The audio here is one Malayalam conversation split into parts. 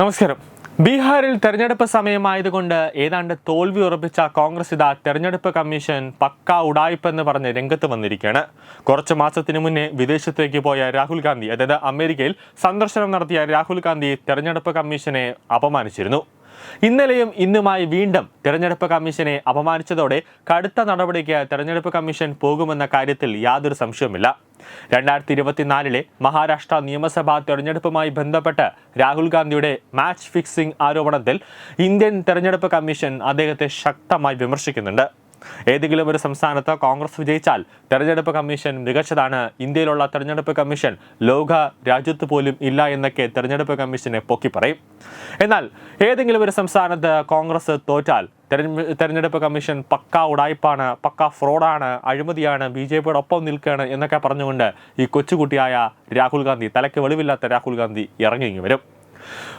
നമസ്കാരം. ബീഹാറിൽ തെരഞ്ഞെടുപ്പ് സമയമായതുകൊണ്ട് ഏതാണ്ട് തോൽവി ഉറപ്പിച്ച കോൺഗ്രസ് ഇതാ തെരഞ്ഞെടുപ്പ് കമ്മീഷൻ പക്ക ഉടായ്പെന്ന് പറഞ്ഞ് രംഗത്ത് വന്നിരിക്കുകയാണ്. കുറച്ച് മാസത്തിന് മുന്നേ വിദേശത്തേക്ക് പോയ രാഹുൽ ഗാന്ധി അതായത് അമേരിക്കയിൽ സന്ദർശനം നടത്തിയ രാഹുൽ ഗാന്ധി തെരഞ്ഞെടുപ്പ് കമ്മീഷനെ അപമാനിച്ചിരുന്നു. ഇന്നലെയും ഇന്നുമായി വീണ്ടും തെരഞ്ഞെടുപ്പ് കമ്മീഷനെ അപമാനിച്ചതോടെ കടുത്ത നടപടിക്ക് തെരഞ്ഞെടുപ്പ് കമ്മീഷൻ പോകുമെന്ന കാര്യത്തിൽ യാതൊരു സംശയവുമില്ല. രണ്ടായിരത്തി ഇരുപത്തിനാലിലെ മഹാരാഷ്ട്ര നിയമസഭാ തെരഞ്ഞെടുപ്പുമായി ബന്ധപ്പെട്ട് രാഹുൽ ഗാന്ധിയുടെ മാച്ച് ഫിക്സിംഗ് ആരോപണത്തിൽ ഇന്ത്യൻ തെരഞ്ഞെടുപ്പ് കമ്മീഷൻ അദ്ദേഹത്തെ ശക്തമായി വിമർശിക്കുന്നുണ്ട്. ഏതെങ്കിലും ഒരു സംസ്ഥാനത്ത് കോൺഗ്രസ് വിജയിച്ചാൽ തെരഞ്ഞെടുപ്പ് കമ്മീഷൻ മികച്ചതാണ്. ഇന്ത്യയിലുള്ള തെരഞ്ഞെടുപ്പ് കമ്മീഷൻ ലോക രാജ്യത്ത് പോലും ഇല്ല എന്നൊക്കെ തെരഞ്ഞെടുപ്പ് കമ്മീഷനെ പൊക്കി പറയും. എന്നാൽ ഏതെങ്കിലും ഒരു സംസ്ഥാനത്ത് കോൺഗ്രസ് തോറ്റാൽ തെരഞ്ഞെ- തെരഞ്ഞെടുപ്പ് കമ്മീഷൻ പക്ക ഉടായ്പാണ് പക്ക ഫ്രോഡാണ് അഴിമതിയാണ് ബി ജെ പിയുടെ ഒപ്പം നിൽക്കുകയാണ് എന്നൊക്കെ പറഞ്ഞുകൊണ്ട് ഈ കൊച്ചുകുട്ടിയായ രാഹുൽ ഗാന്ധി തലയ്ക്ക് വെളിവില്ലാത്ത രാഹുൽ ഗാന്ധി ഇറങ്ങി വരും.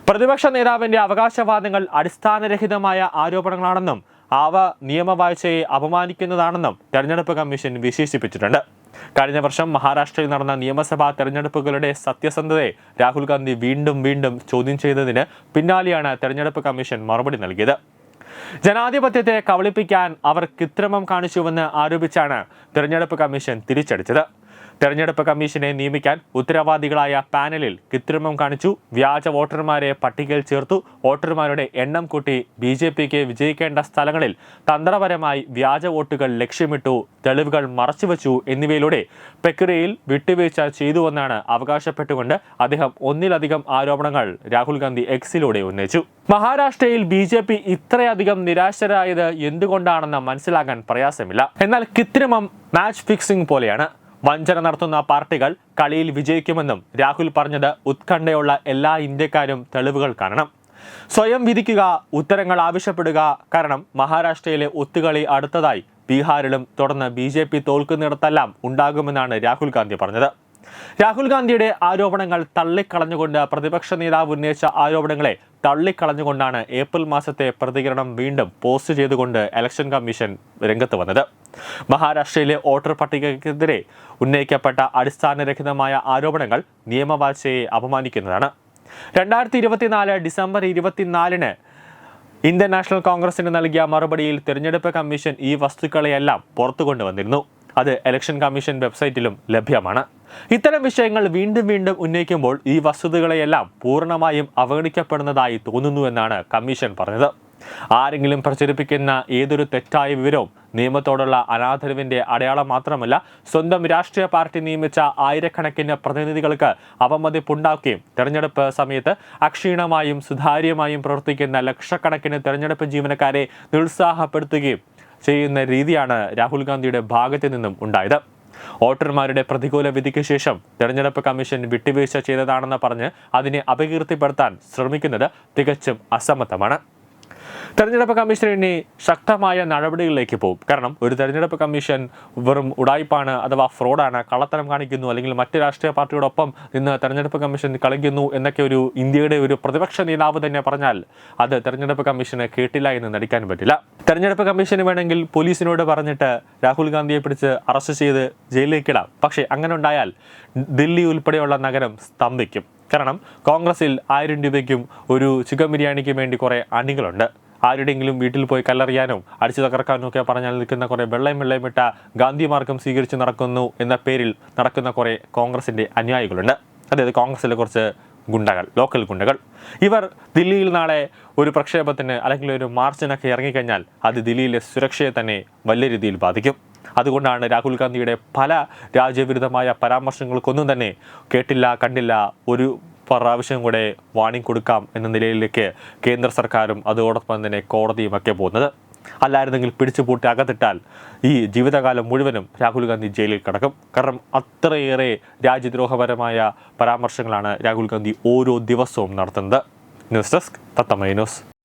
പ്രതിപക്ഷ നേതാവിന്റെ അവകാശവാദങ്ങൾ അടിസ്ഥാനരഹിതമായ ആരോപണങ്ങളാണെന്നും അവ നിയമവാഴ്ചയെ അപമാനിക്കുന്നതാണെന്നും തെരഞ്ഞെടുപ്പ് കമ്മീഷൻ വിശേഷിപ്പിച്ചിട്ടുണ്ട്. കഴിഞ്ഞ വർഷം മഹാരാഷ്ട്രയിൽ നടന്ന നിയമസഭാ തെരഞ്ഞെടുപ്പുകളുടെ സത്യസന്ധതയെ രാഹുൽ ഗാന്ധി വീണ്ടും വീണ്ടും ചോദ്യം ചെയ്തതിന് പിന്നാലെയാണ് തെരഞ്ഞെടുപ്പ് കമ്മീഷൻ മറുപടി നൽകിയത്. ജനാധിപത്യത്തെ കവളിപ്പിക്കാൻ അവർ കൃത്രിമം കാണിച്ചുവെന്ന് ആരോപിച്ചാണ് തിരഞ്ഞെടുപ്പ് കമ്മീഷൻ തിരിച്ചടിച്ചത്. തെരഞ്ഞെടുപ്പ് കമ്മീഷനെ നിയമിക്കാൻ ഉത്തരവാദികളായ പാനലിൽ കൃത്രിമം കാണിച്ചു. വ്യാജ വോട്ടർമാരെ പട്ടികയിൽ ചേർത്തു. വോട്ടർമാരുടെ എണ്ണം കൂട്ടി ബി ജെ പിക്ക് വിജയിക്കേണ്ട സ്ഥലങ്ങളിൽ തന്ത്രപരമായി വ്യാജ വോട്ടുകൾ ലക്ഷ്യമിട്ടു തെളിവുകൾ മറച്ചുവെച്ചു എന്നിവയിലൂടെ പ്രക്രിയയിൽ വിട്ടുവീഴ്ച ചെയ്തുവെന്നാണ് അവകാശപ്പെട്ടുകൊണ്ട് അദ്ദേഹം ഒന്നിലധികം ആരോപണങ്ങൾ രാഹുൽ ഗാന്ധി എക്സിലൂടെ ഉന്നയിച്ചു. മഹാരാഷ്ട്രയിൽ ബി ജെ പി ഇത്രയധികം നിരാശരായത് എന്തുകൊണ്ടാണെന്ന് മനസ്സിലാക്കാൻ പ്രയാസമില്ല. എന്നാൽ കൃത്രിമം മാച്ച് ഫിക്സിംഗ് പോലെയാണ്. വഞ്ചന നടത്തുന്ന പാർട്ടികൾ കളിയിൽ വിജയിക്കുമെന്നും രാഹുൽ പറഞ്ഞത് ഉത്കണ്ഠയുള്ള എല്ലാ ഇന്ത്യക്കാരും തെളിവുകൾ കാണണം. സ്വയം വിധിക്കുക ഉത്തരങ്ങൾ ആവശ്യപ്പെടുക. കാരണം മഹാരാഷ്ട്രയിലെ ഒത്തുകളി അടുത്തതായി ബീഹാറിലും തുടർന്ന് ബി ജെ പി തോൽക്കുന്നിടത്തെല്ലാം ഉണ്ടാകുമെന്നാണ് രാഹുൽ ഗാന്ധി പറഞ്ഞത്. രാഹുൽ ഗാന്ധിയുടെ ആരോപണങ്ങൾ തള്ളിക്കളഞ്ഞുകൊണ്ട് പ്രതിപക്ഷ നേതാവ് ഉന്നയിച്ച ആരോപണങ്ങളെ തള്ളിക്കളഞ്ഞുകൊണ്ടാണ് ഏപ്രിൽ മാസത്തെ പ്രതികരണം വീണ്ടും പോസ്റ്റ് ചെയ്തുകൊണ്ട് ഇലക്ഷൻ കമ്മീഷൻ രംഗത്ത് വന്നത്. മഹാരാഷ്ട്രയിലെ വോട്ടർ പട്ടികയ്ക്കെതിരെ ഉന്നയിക്കപ്പെട്ട അടിസ്ഥാനരഹിതമായ ആരോപണങ്ങൾ നിയമവാഴ്ചയെ അപമാനിക്കുന്നതാണ്. രണ്ടായിരത്തി ഇരുപത്തിനാല് ഡിസംബർ ഇരുപത്തിനാലിന് ഇന്ത്യൻ നാഷണൽ കോൺഗ്രസിന് നൽകിയ മറുപടിയിൽ തിരഞ്ഞെടുപ്പ് കമ്മീഷൻ ഈ വസ്തുക്കളെയെല്ലാം പുറത്തു കൊണ്ടുവന്നിരുന്നു. അത് ഇലക്ഷൻ കമ്മീഷൻ വെബ്സൈറ്റിലും ലഭ്യമാണ്. ഇത്തരം വിഷയങ്ങൾ വീണ്ടും വീണ്ടും ഉന്നയിക്കുമ്പോൾ ഈ വസ്തുതകളെയെല്ലാം പൂർണമായും അവഗണിക്കപ്പെടുന്നതായി തോന്നുന്നുവെന്നാണ് കമ്മീഷൻ പറഞ്ഞത്. ആരെങ്കിലും പ്രചരിപ്പിക്കുന്ന ഏതൊരു തെറ്റായ വിവരവും നിയമത്തോടുള്ള അനാദരവിന്റെ അടയാളം മാത്രമല്ല സ്വന്തം രാഷ്ട്രീയ പാർട്ടി നിയമിച്ച ആയിരക്കണക്കിന് പ്രതിനിധികൾക്ക് അവമതിപ്പുണ്ടാക്കുകയും തെരഞ്ഞെടുപ്പ് സമയത്ത് അക്ഷീണമായും സുതാര്യമായും പ്രവർത്തിക്കുന്ന ലക്ഷക്കണക്കിന് തെരഞ്ഞെടുപ്പ് ജീവനക്കാരെ നിരുത്സാഹപ്പെടുത്തുകയും ചെയ്യുന്ന രീതിയാണ് രാഹുൽ ഗാന്ധിയുടെ ഭാഗത്തു നിന്നും ഉണ്ടായത്. വോട്ടർമാരുടെ പ്രതികൂല വിധിക്ക് ശേഷം തെരഞ്ഞെടുപ്പ് കമ്മീഷൻ വിട്ടുവീഴ്ച ചെയ്തതാണെന്ന് പറഞ്ഞ് അതിനെ അപകീർത്തിപ്പെടുത്താൻ ശ്രമിക്കുന്നത് തികച്ചും അസമ്മതമാണ്. തെരഞ്ഞെടുപ്പ് കമ്മീഷൻ ഇനി ശക്തമായ നടപടികളിലേക്ക് പോകും. കാരണം ഒരു തെരഞ്ഞെടുപ്പ് കമ്മീഷൻ വെറും ഉടായ്പാണ് അഥവാ ഫ്രോഡാണ് കള്ളത്തരം കാണിക്കുന്നു അല്ലെങ്കിൽ മറ്റ് രാഷ്ട്രീയ പാർട്ടിയോടൊപ്പം നിന്ന് തെരഞ്ഞെടുപ്പ് കമ്മീഷൻ കളിക്കുന്നു എന്നൊക്കെ ഒരു ഇന്ത്യയുടെ ഒരു പ്രതിപക്ഷ നേതാവ് തന്നെ പറഞ്ഞാൽ അത് തെരഞ്ഞെടുപ്പ് കമ്മീഷന് കേട്ടില്ല എന്ന് നടിക്കാൻ പറ്റില്ല. തെരഞ്ഞെടുപ്പ് കമ്മീഷന് വേണമെങ്കിൽ പോലീസിനോട് പറഞ്ഞിട്ട് രാഹുൽ ഗാന്ധിയെ പിടിച്ച് അറസ്റ്റ് ചെയ്ത് ജയിലിലേക്കിടാം പക്ഷേ അങ്ങനെ ഉണ്ടായാൽ ദില്ലി ഉൾപ്പെടെയുള്ള നഗരം സ്തംഭിക്കും. കാരണം കോൺഗ്രസിൽ ആയിരം രൂപയ്ക്കും ഒരു ചിക്കൻ ബിരിയാണിക്കും വേണ്ടി കുറേ അണികളുണ്ട്. ആരുടെയെങ്കിലും വീട്ടിൽ പോയി കല്ലെറിയാനോ അടിച്ചു തകർക്കാനോ ഒക്കെ പറഞ്ഞാൽ നിൽക്കുന്ന കുറേ വെള്ളയും വെള്ളയും ഇട്ട ഗാന്ധി മാർഗം സ്വീകരിച്ച് നടക്കുന്നു എന്ന പേരിൽ നടക്കുന്ന കുറേ കോൺഗ്രസിന്റെ അനുയായികളുണ്ട്. അതായത് കോൺഗ്രസിലെ കുറച്ച് ഗുണ്ടകൾ ലോക്കൽ ഗുണ്ടകൾ. ഇവർ ദില്ലിയിൽ നാളെ ഒരു പ്രക്ഷേപത്തിന് അല്ലെങ്കിൽ ഒരു മാർച്ചിനൊക്കെ ഇറങ്ങിക്കഴിഞ്ഞാൽ അത് ദില്ലിയിലെ സുരക്ഷയെ തന്നെ വലിയ രീതിയിൽ ബാധിക്കും. അതുകൊണ്ടാണ് രാഹുൽ ഗാന്ധിയുടെ പല രാജ്യവിരുദ്ധമായ പരാമർശങ്ങൾക്കൊന്നും തന്നെ കേട്ടില്ല കണ്ടില്ല. ഒരു പ്രാവശ്യം കൂടെ വാണിംഗ് കൊടുക്കാം എന്ന നിലയിലേക്ക് കേന്ദ്ര സർക്കാരും അതോടൊപ്പം തന്നെ കോടതിയും ഒക്കെ പോകുന്നത്. അല്ലായിരുന്നെങ്കിൽ പിടിച്ചു പൂട്ടി അകത്തിട്ടാൽ ഈ ജീവിതകാലം മുഴുവനും രാഹുൽ ഗാന്ധി ജയിലിൽ കിടക്കും. കാരണം അത്രയേറെ രാജ്യദ്രോഹപരമായ പരാമർശങ്ങളാണ് രാഹുൽ ഗാന്ധി ഓരോ ദിവസവും നടത്തുന്നത്. ന്യൂസ് ഡെസ്ക് തത്തമൈ ന്യൂസ്.